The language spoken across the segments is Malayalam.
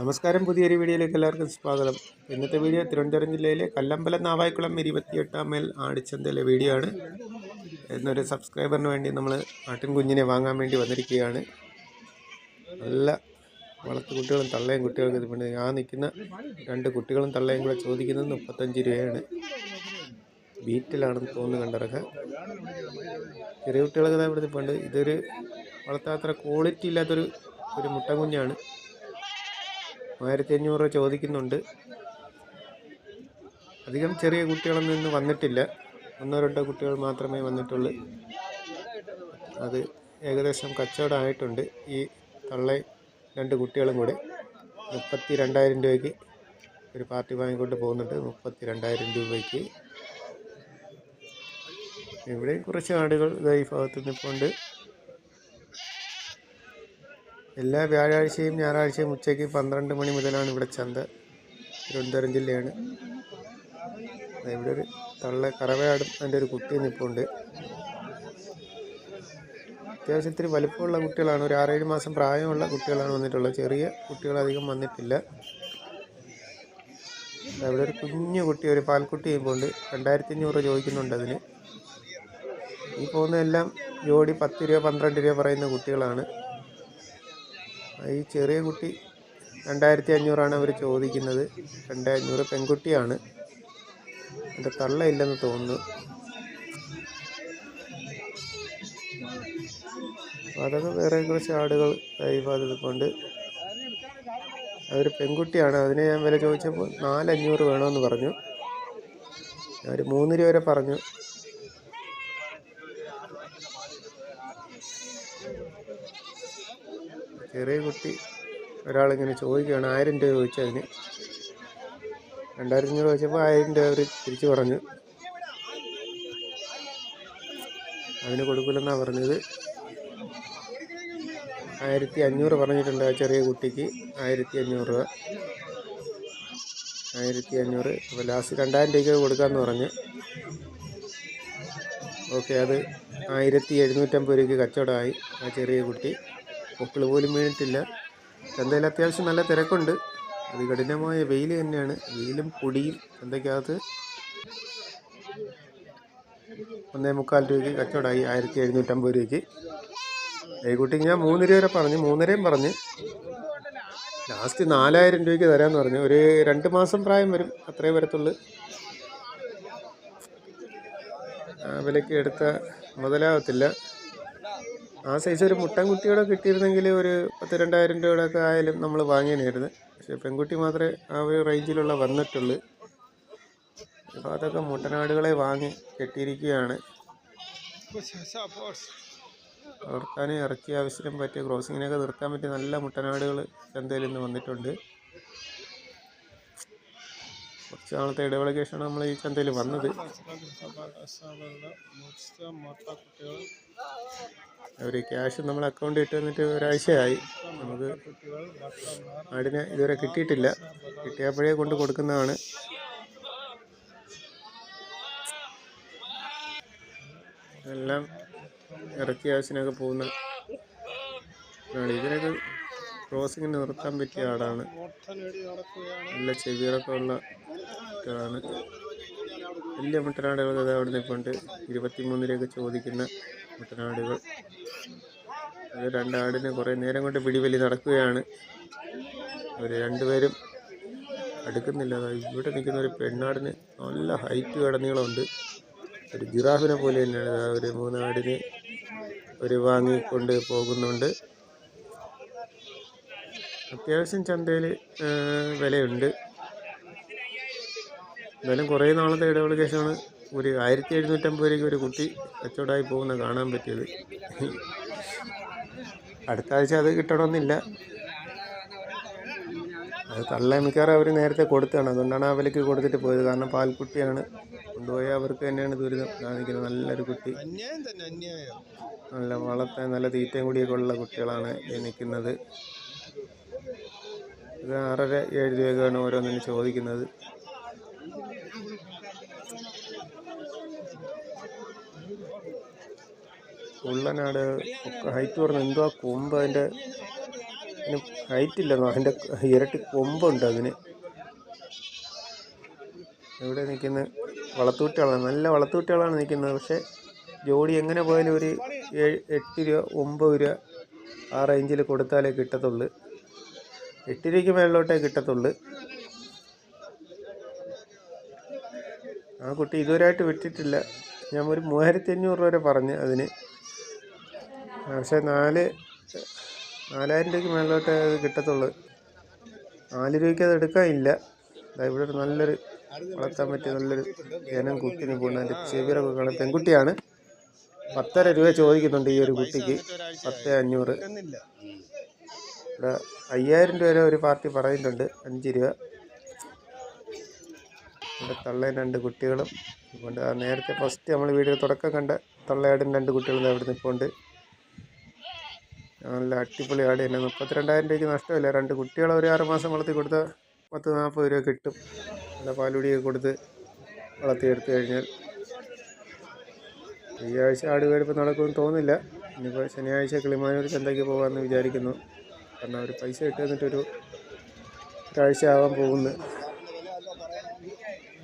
നമസ്കാരം. പുതിയൊരു വീഡിയോയിലേക്ക് എല്ലാവർക്കും സ്വാഗതം. ഇന്നത്തെ വീഡിയോ തിരുവനന്തപുരം ജില്ലയിലെ കല്ലമ്പലം നാവായിക്കുളം ഇരുപത്തിയെട്ടാം മേൽ ആടിച്ചന്തയിലെ വീഡിയോ ആണ്. എന്നൊരു സബ്സ്ക്രൈബറിന് വേണ്ടി നമ്മൾ ആട്ടിൻ കുഞ്ഞിനെ വാങ്ങാൻ വേണ്ടി വന്നിരിക്കുകയാണ്. നല്ല വളർത്തു കുട്ടികളും തള്ളയും കുട്ടികൾക്ക് ഇത് പിന്നെ ഞാൻ നിൽക്കുന്ന രണ്ട് കുട്ടികളും തള്ളയും കൂടെ ചോദിക്കുന്നത് മുപ്പത്തഞ്ച് രൂപയാണ്. ബീറ്റിലാണെന്ന് തോന്നുന്നു കണ്ടിറക്കുക ചെറിയ കുട്ടികളൊക്കെ ദാ ഇവിടെ നിൽപ്പുണ്ട് ഇതൊരു വളർത്താത്ര ക്വാളിറ്റി ഇല്ലാത്തൊരു ഒരു മുട്ടൻകുഞ്ഞാണ് ആയിരത്തി അഞ്ഞൂറ് രൂപ ചോദിക്കുന്നുണ്ട്. അധികം ചെറിയ കുട്ടികളൊന്നും ഇന്ന് വന്നിട്ടില്ല. ഒന്നോ രണ്ടോ കുട്ടികൾ മാത്രമേ വന്നിട്ടുള്ളൂ. അത് ഏകദേശം കച്ചവടമായിട്ടുണ്ട്. ഈ തള്ള രണ്ട് കുട്ടികളും കൂടെ മുപ്പത്തി രണ്ടായിരം രൂപയ്ക്ക് ഒരു പാർട്ടി വാങ്ങിക്കൊണ്ട് പോകുന്നുണ്ട്. മുപ്പത്തി രണ്ടായിരം രൂപയ്ക്ക്. ഇവിടെയും കുറച്ച് ആടുകൾ ഇതായി ഭാഗത്ത് നിൽപ്പുണ്ട് എല്ലാ വ്യാഴാഴ്ചയും ഞായറാഴ്ചയും ഉച്ചയ്ക്ക് പന്ത്രണ്ട് മണി മുതലാണ് ഇവിടെ ചന്ത. തിരുവനന്തപുരം ജില്ലയാണ്. ഇവിടെ ഒരു തള്ള കറവയാടും അതിന്റെ ഒരു കുട്ടി നിൽപ്പുണ്ട് അത്യാവശ്യം ഇത്തിരി വലുപ്പമുള്ള കുട്ടികളാണ്. ഒരു ആറേഴ് മാസം പ്രായമുള്ള കുട്ടികളാണ് വന്നിട്ടുള്ളത്. ചെറിയ കുട്ടികളധികം വന്നിട്ടില്ല. അവിടെ ഒരു കുഞ്ഞു കുട്ടി ഒരു പാൽക്കുട്ടി നിൽപ്പുണ്ട് രണ്ടായിരത്തി അഞ്ഞൂറ് ചോദിക്കുന്നുണ്ട് അതിന്. ഈ പോകുന്നതെല്ലാം ജോഡി പത്ത് രൂപ പന്ത്രണ്ട് രൂപ പറയുന്ന കുട്ടികളാണ്. ഈ ചെറിയ കുട്ടി രണ്ടായിരത്തി അഞ്ഞൂറാണ് അവർ ചോദിക്കുന്നത്. രണ്ട് പെൺകുട്ടിയാണ്. എന്റെ തള്ള ഇല്ലെന്ന് തോന്നുന്നു അതൊക്കെ വേറെ കുറച്ച് ആടുകൾ കൊണ്ട് അതൊരു പെൺകുട്ടിയാണ്. അതിന് ഞാൻ വില ചോദിച്ചപ്പോൾ നാലഞ്ഞൂറ് വേണമെന്ന് പറഞ്ഞു. ഒരു മൂന്ന് രൂപ വരെ പറഞ്ഞു. ചെറിയ കുട്ടി ഒരാളിങ്ങനെ ചോദിക്കുകയാണ് ആയിരം രൂപ ചോദിച്ചതിന് രണ്ടായിരത്തി അഞ്ഞൂറ് ചോദിച്ചപ്പോൾ ആയിരം രൂപ അവർ തിരിച്ചു പറഞ്ഞു. അതിന് കൊടുക്കില്ലെന്നാണ് പറഞ്ഞത്? ആയിരത്തി അഞ്ഞൂറ് പറഞ്ഞിട്ടുണ്ട് ആ ചെറിയ കുട്ടിക്ക് ആയിരത്തി അഞ്ഞൂറ് രൂപ. ആയിരത്തി അഞ്ഞൂറ്. അപ്പോൾ ലാസ്റ്റ് രണ്ടായിരം രൂപയ്ക്ക് കൊടുക്കാമെന്ന് പറഞ്ഞ്. ഓക്കെ അത് ആയിരത്തി എഴുന്നൂറ്റമ്പത് രൂപയ്ക്ക് കച്ചവടമായി ആ ചെറിയ കുട്ടി. പൊക്കിൾ പോലും വീണിട്ടില്ല. എന്തായാലും അത്യാവശ്യം നല്ല തിരക്കുണ്ട്. അത് കഠിനമായ വെയിൽ തന്നെയാണ്. വെയിലും പൊടിയും എന്തൊക്കെയകത്ത് ഒന്നേ മുക്കാൽ രൂപയ്ക്ക് കച്ചവടമായി. ആയിരത്തി എഴുന്നൂറ്റമ്പത് രൂപയ്ക്ക്. കുട്ടിക്ക് ഞാൻ മൂന്ന് രൂപ വരെ പറഞ്ഞു. മൂന്നരയും പറഞ്ഞ്. ലാസ്റ്റ് നാലായിരം രൂപയ്ക്ക് തരാമെന്ന് പറഞ്ഞു. ഒരു രണ്ട് മാസം പ്രായം വരും. അത്രേ വരത്തുള്ളൂ. വിലയ്ക്ക് എടുത്ത മുതലാകത്തില്ല ആ സൈസ് ഒരു മുട്ടൻ കുട്ടിയോടെ കിട്ടിയിരുന്നെങ്കിൽ ഒരു പത്ത് രണ്ടായിരം രൂപയുടെ ഒക്കെ ആയാലും നമ്മൾ വാങ്ങിയനായിരുന്നു പക്ഷേ പെൺകുട്ടി മാത്രമേ ആ ഒരു റേഞ്ചിലുള്ള വന്നിട്ടുള്ളൂ അപ്പോൾ അതൊക്കെ മുട്ടനാടുകളെ വാങ്ങി കെട്ടിയിരിക്കുകയാണ് വളർത്താനും ഇറച്ചി ആവശ്യം പറ്റിയ ക്രോസിങ്ങിനൊക്കെ നിർത്താൻ പറ്റിയ നല്ല മുട്ടനാടുകൾ ചന്തയിൽ നിന്ന് വന്നിട്ടുണ്ട് കുറച്ച് നാളത്തെ ഇടവേളയ്ക്ക് നമ്മൾ ഈ ചന്തയിൽ വന്നത് അവർ ക്യാഷ് നമ്മൾ അക്കൗണ്ടിൽ ഇട്ട് തന്നിട്ട് ഒരാഴ്ചയായി. നമുക്ക് ആടിനെ ഇതുവരെ കിട്ടിയിട്ടില്ല. കിട്ടിയപ്പോഴേ കൊണ്ട് കൊടുക്കുന്നതാണ്. എല്ലാം ഇറക്കി ആവശ്യത്തിനൊക്കെ പോകുന്ന ഇതിനൊക്കെ ക്രോസിങ്ങിന് നിർത്താൻ പറ്റിയ ആടാണ് നല്ല ചെവികളൊക്കെ ഉള്ള കുട്ടികളാണ് വലിയ മുട്ടനാടുകൾ അത് അവിടെ നിൽപ്പുണ്ട് ഇരുപത്തിമൂന്നിലേക്ക് ചോദിക്കുന്ന മുട്ടനാടുകൾ. അത് രണ്ടാടിന് കുറേ നേരം കൊണ്ട് പിടിവലി നടക്കുകയാണ്. അവർ രണ്ടുപേരും അടുക്കുന്നില്ല. ഇവിടെ നിൽക്കുന്ന ഒരു പെണ്ണാടിന് നല്ല ഹൈറ്റ് കടനീളമുണ്ട്. ഒരു ജിറാഫിനെ പോലെ തന്നെയാണ്. ഒരു മൂന്നാടിന് ഒരു വാങ്ങിക്കൊണ്ട് പോകുന്നുണ്ട്. അത്യാവശ്യം ചന്തയിൽ വിലയുണ്ട്. എന്തായാലും കുറേ നാളത്തെ ഇടവേളയ്ക്ക് ശേഷമാണ് ഒരു ആയിരത്തി എഴുന്നൂറ്റമ്പത് രൂപയ്ക്ക് ഒരു കുട്ടി കച്ചവടമായി പോകുന്ന കാണാൻ പറ്റിയത്. അടുത്ത ആഴ്ച അത് കിട്ടണമെന്നില്ല. അത് തള്ള മിക്കവാറും അവർ നേരത്തെ കൊടുത്താണ് അതുകൊണ്ടാണ് ആ വിലയ്ക്ക് കൊടുത്തിട്ട് പോയത്. കാരണം പാൽക്കുട്ടിയാണ്. കൊണ്ടുപോയാൽ അവർക്ക് തന്നെയാണ് ദുരിതം. കാണിക്കുന്നത് നല്ലൊരു കുട്ടി. നല്ല വളത്തെ നല്ല തീറ്റയും കൂടിയൊക്കെ ഉള്ള കുട്ടികളാണ് ജനിക്കുന്നത് ഇത് ആറര ഏഴ് രൂപയൊക്കെയാണ് ഓരോന്നിനും ചോദിക്കുന്നത്. ഉള്ളനാട് ഹൈറ്റ് പറഞ്ഞു എന്തോ ആ കൊമ്പ് അതിന്റെ ഹൈറ്റ് ഇല്ലെന്നോ? അതിന്റെ ഇരട്ടി കൊമ്പുണ്ട് അതിന്. ഇവിടെ നിൽക്കുന്ന? വളർത്തുകുട്ടികളാണ് നല്ല വളർത്തുകുട്ടികളാണ് നിൽക്കുന്നത്. പക്ഷേ ജോഡി എങ്ങനെ പോയാലും ഒരു ഏഴ് എട്ട് രൂപ ഒമ്പത് രൂപ ആ റേഞ്ചിൽ കൊടുത്താലേ കിട്ടത്തുള്ളൂ. എട്ട് രൂപയ്ക്ക് മേളിലോട്ടേ കിട്ടത്തുള്ളൂ. ആ കുട്ടി ഇതുവരെയായിട്ട് വിട്ടിട്ടില്ല. ഞാൻ ഒരു മൂവായിരത്തി അഞ്ഞൂറ് രൂപ വരെ പറഞ്ഞ് അതിന്. പക്ഷേ നാല് നാലായിരം രൂപയ്ക്ക് മേളിലോട്ടേ അത് കിട്ടത്തുള്ളൂ. നാല് രൂപയ്ക്ക് അത് എടുക്കാനില്ല ഇവിടെ ഒരു നല്ലൊരു വളർത്താൻ പറ്റിയ നല്ലൊരു ജനം കുട്ടി നിൽപ്പുണ്ട് അതിന്റെ ചെവിയൊക്കെ കാണാൻ പെൺകുട്ടിയാണ്. പത്തര രൂപ ചോദിക്കുന്നുണ്ട് ഈ ഒരു കുട്ടിക്ക്. പത്ത് അഞ്ഞൂറ്. ഇവിടെ അയ്യായിരം രൂപ വരെ ഒരു പാർട്ടി പറയുന്നുണ്ട്. അഞ്ച് രൂപ. ഇവിടെ തള്ളയും രണ്ട് കുട്ടികളും. അതുകൊണ്ട് നേരത്തെ ഫസ്റ്റ് നമ്മൾ വീടിന് തുടക്കം കണ്ട തള്ളയാടും രണ്ട് കുട്ടികളും അവിടെ നിൽപ്പുണ്ട് നല്ല അടിപൊളി ആട് തന്നെ. മുപ്പത്തിരണ്ടായിരം രൂപയ്ക്ക് നഷ്ടമില്ല. രണ്ട് കുട്ടികളെ ഒരു ആറ് മാസം വളർത്തി കൊടുത്താൽ പത്ത് നാൽപ്പത് രൂപ കിട്ടും. നല്ല പാലുടിയൊക്കെ കൊടുത്ത് വളർത്തിയെടുത്തു കഴിഞ്ഞാൽ. ഈ ആഴ്ച ആട് വേടിപ്പ് നടക്കുമെന്ന് തോന്നില്ല ഇനിയിപ്പോൾ ശനിയാഴ്ച കിളിമാനൂർ ചന്തയ്ക്ക് പോകാമെന്ന് വിചാരിക്കുന്നു. കാരണം അവർ പൈസ ഇട്ട് തന്നിട്ടൊരു ഒരാഴ്ച ആവാൻ പോകുന്നു.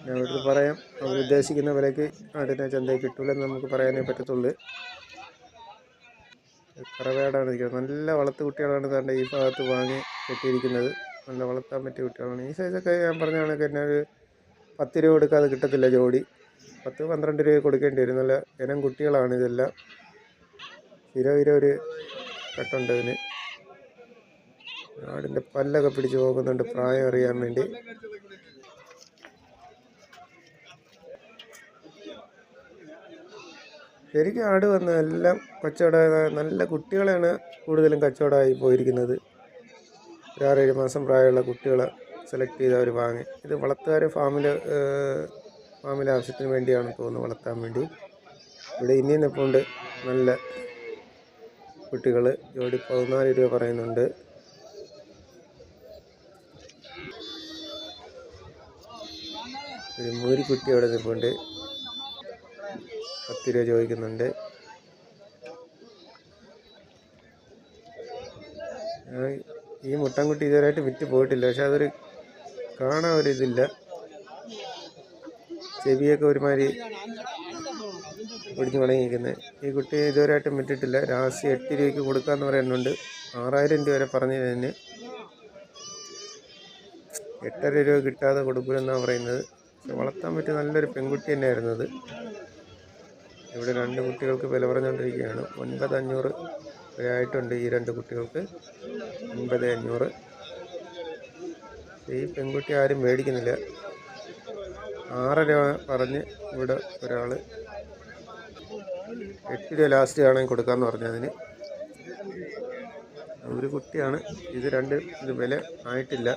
ഞാൻ അവരോട് പറയാം. അവർ ഉദ്ദേശിക്കുന്ന വിലയ്ക്ക് ആടിനെ ചന്തയിൽ കിട്ടൂലെന്ന് നമുക്ക് പറയാനേ പറ്റത്തുള്ളൂ. കറവേടാണ് ഇരിക്കുന്നത്? നല്ല വളർത്ത് കുട്ടികളാണ് തന്റെ ഈ ഭാഗത്ത് വാങ്ങി കെട്ടിയിരിക്കുന്നത്. നല്ല വളർത്താൻ പറ്റിയ കുട്ടികളാണ്. ഈ സൈസൊക്കെ ഞാൻ പറഞ്ഞ കണക്ക് തന്നെ ഒരു പത്ത് രൂപ കൊടുക്കാതെ കിട്ടത്തില്ല ജോഡി. പത്ത് പന്ത്രണ്ട് രൂപ കൊടുക്കേണ്ടി വരും. നല്ല ഇനം കുട്ടികളാണ് ഇതെല്ലാം. ഇരോ ഇരോ ഒരു കട്ടുണ്ട് ഇതിന് ആടിന്റെ പല്ലൊക്കെ പിടിച്ച് പോകുന്നുണ്ട് പ്രായം അറിയാൻ വേണ്ടി. ശരിക്കും ആട് വന്ന എല്ലാം കച്ചവടം നല്ല കുട്ടികളാണ് കൂടുതലും കച്ചവടമായി പോയിരിക്കുന്നത്. ഒരു ആറേഴ് മാസം പ്രായമുള്ള കുട്ടികളെ സെലക്ട് ചെയ്ത് അവർ വാങ്ങി. ഇത് വളർത്തുകാർ ഫാമിൽ ഫാമിലെ ആവശ്യത്തിന് വേണ്ടിയാണ് തോന്നുന്നു വളർത്താൻ വേണ്ടി. ഇവിടെ ഇനിയും നിൽപ്പുണ്ട് നല്ല കുട്ടികൾ ജോഡി പതിനാല് രൂപ പറയുന്നുണ്ട്. ഒരു മൂരിക്കുട്ടി അവിടെ നിൽപ്പുണ്ട് പത്ത് രൂപ ചോദിക്കുന്നുണ്ട് ഈ മുട്ടൻകുട്ടി ഇതുവരെയായിട്ട് വിറ്റ് പോയിട്ടില്ല. പക്ഷെ അതൊരു കാണാൻ ഒരു ഇതില്ല. ചെവിയൊക്കെ ഒരുമാതിരി ഒടിഞ്ഞു മടങ്ങിയിരിക്കുന്നത് ഈ കുട്ടി ഇതുവരെയായിട്ടും വിറ്റിട്ടില്ല. രാസി എട്ട് രൂപയ്ക്ക് കൊടുക്കാമെന്ന് പറയുന്നുണ്ട്. ആറായിരം രൂപ വരെ പറഞ്ഞതിന് എട്ടര രൂപ കിട്ടാതെ കൊടുക്കുമെന്നാണ് പറയുന്നത്. വളർത്താൻ പറ്റിയ നല്ലൊരു പെൺകുട്ടി തന്നെയായിരുന്നു അത്. ഇവിടെ രണ്ട് കുട്ടികൾക്ക് വില പറഞ്ഞുകൊണ്ടിരിക്കുകയാണ്. ഒൻപത് അഞ്ഞൂറ് ആയിട്ടുണ്ട് ഈ രണ്ട് കുട്ടികൾക്ക്. ഒൻപത് അഞ്ഞൂറ്. ഈ പെൺകുട്ടി ആരും മേടിക്കുന്നില്ല. ആറ് രൂപ പറഞ്ഞ് ഇവിടെ ഒരാൾ എട്ട് രൂപ ലാസ്റ്റ് ആണെങ്കിൽ കൊടുക്കാമെന്ന് പറഞ്ഞതിന് ഒരു കുട്ടിയാണ്. ഇത് രണ്ട് ഇത് വില ആയിട്ടില്ല.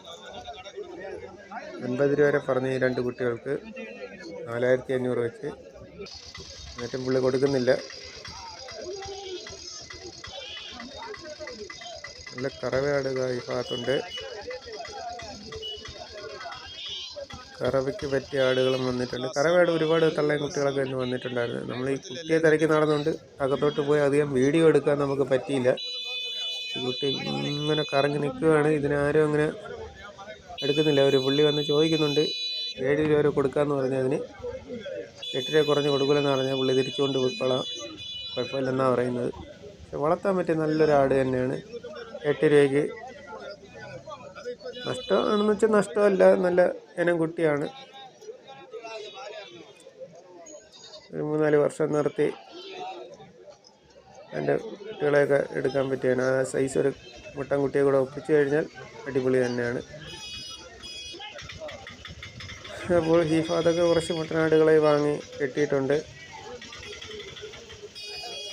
അൻപത് രൂപ വരെ പറഞ്ഞ ഈ രണ്ട് കുട്ടികൾക്ക് നാലായിരത്തി അഞ്ഞൂറ് വെച്ച് എന്നിട്ടും പുള്ളി കൊടുക്കുന്നില്ല. നല്ല കറവയാട് ഈ ഭാഗത്തുണ്ട്. കറവയ്ക്ക് പറ്റിയ ആടുകളും വന്നിട്ടുണ്ട്. കറവയാട് ഒരുപാട് തള്ളയും കുട്ടികളൊക്കെ ഇന്ന് വന്നിട്ടുണ്ടായിരുന്നു. നമ്മൾ ഈ കുട്ടിയെ തിരക്കി നടന്നുകൊണ്ട് അകത്തോട്ട് പോയി അധികം വീഡിയോ എടുക്കാൻ നമുക്ക് പറ്റിയില്ല. ഈ കുട്ടി ഇങ്ങനെ കറങ്ങി നിൽക്കുകയാണ്. ഇതിനാരും അങ്ങനെ എടുക്കുന്നില്ല. ഒരു പുള്ളി വന്ന് ചോദിക്കുന്നുണ്ട്. ഏഴ് രൂപ വരെ കൊടുക്കാമെന്ന് പറഞ്ഞതിന് എട്ട് രൂപ കുറഞ്ഞ് കൊടുക്കില്ലെന്ന് പറഞ്ഞാൽ പുള്ളി തിരിച്ചുകൊണ്ട് പോയിക്കോളാം കുഴപ്പമില്ലെന്നാണ് പറയുന്നത്. പക്ഷെ വളർത്താൻ പറ്റിയ നല്ലൊരു ആട് തന്നെയാണ്. എട്ട് രൂപയ്ക്ക് നഷ്ടമാണെന്ന് വെച്ചാൽ നഷ്ടമല്ല നല്ല ഇനം കുട്ടിയാണ്. ഒരു മൂന്നാൽ വർഷം നിർത്തി എന്റെ കുട്ടികളെയൊക്കെ എടുക്കാൻ പറ്റിയാണ്. ആ സൈസ് ഒരു മുട്ടൻ കുട്ടിയെ കൂടെ ഒപ്പിച്ചു കഴിഞ്ഞാൽ അടിപൊളി തന്നെയാണ്. അപ്പോൾ ഭാഗത്തൊക്കെ കുറച്ച് മുട്ടനാടുകളെ വാങ്ങി കെട്ടിയിട്ടുണ്ട്.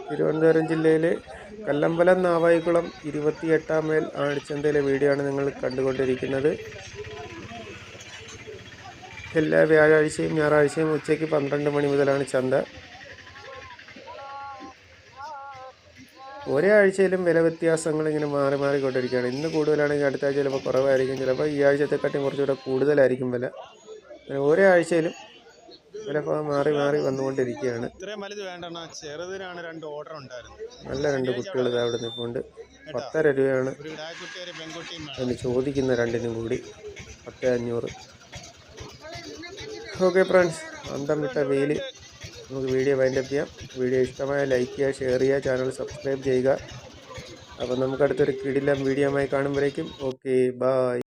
തിരുവനന്തപുരം ജില്ലയിലെ കല്ലമ്പലം നാവായിക്കുളം ഇരുപത്തിയെട്ടാം മേൽ ആഴ്ചന്തയിലെ വീഡിയോ ആണ് നിങ്ങൾ കണ്ടുകൊണ്ടിരിക്കുന്നത്. എല്ലാ വ്യാഴാഴ്ചയും ഞായറാഴ്ചയും ഉച്ചയ്ക്ക് പന്ത്രണ്ട് മണി മുതലാണ് ചന്ത. ഒരേ ആഴ്ചയിലും വില വ്യത്യാസങ്ങൾ ഇങ്ങനെ മാറി മാറിക്കൊണ്ടിരിക്കുകയാണ്. ഇന്ന് കൂടുതലാണെങ്കിൽ അടുത്ത ആഴ്ച ചിലപ്പോൾ കുറവായിരിക്കും. ചിലപ്പോൾ ഈ ആഴ്ചത്തെക്കാട്ടും കുറച്ചുകൂടെ കൂടുതലായിരിക്കും വില. ഓരോ ആഴ്ചയിലും വിലഭാഗം മാറി മാറി വന്നുകൊണ്ടിരിക്കുകയാണ്. നല്ല രണ്ട് കുട്ടികൾ ഇതാ അവിടെ നിൽപ്പുണ്ട് പത്തര രൂപയാണ് അതിന് ചോദിക്കുന്ന രണ്ടിനും കൂടി പത്ത് അഞ്ഞൂറ്. ഓക്കെ ഫ്രണ്ട്സ് അന്തം വിട്ട വെയിൽ നമുക്ക് വീഡിയോ വൈൻഡപ്പ് ചെയ്യാം. വീഡിയോ ഇഷ്ടമായ ലൈക്ക് ചെയ്യുക ഷെയർ ചെയ്യുക ചാനൽ സബ്സ്ക്രൈബ് ചെയ്യുക. അപ്പം നമുക്കടുത്തൊരു കിടിലം വീഡിയോ ആയി കാണുമ്പോഴേക്കും. Okay bye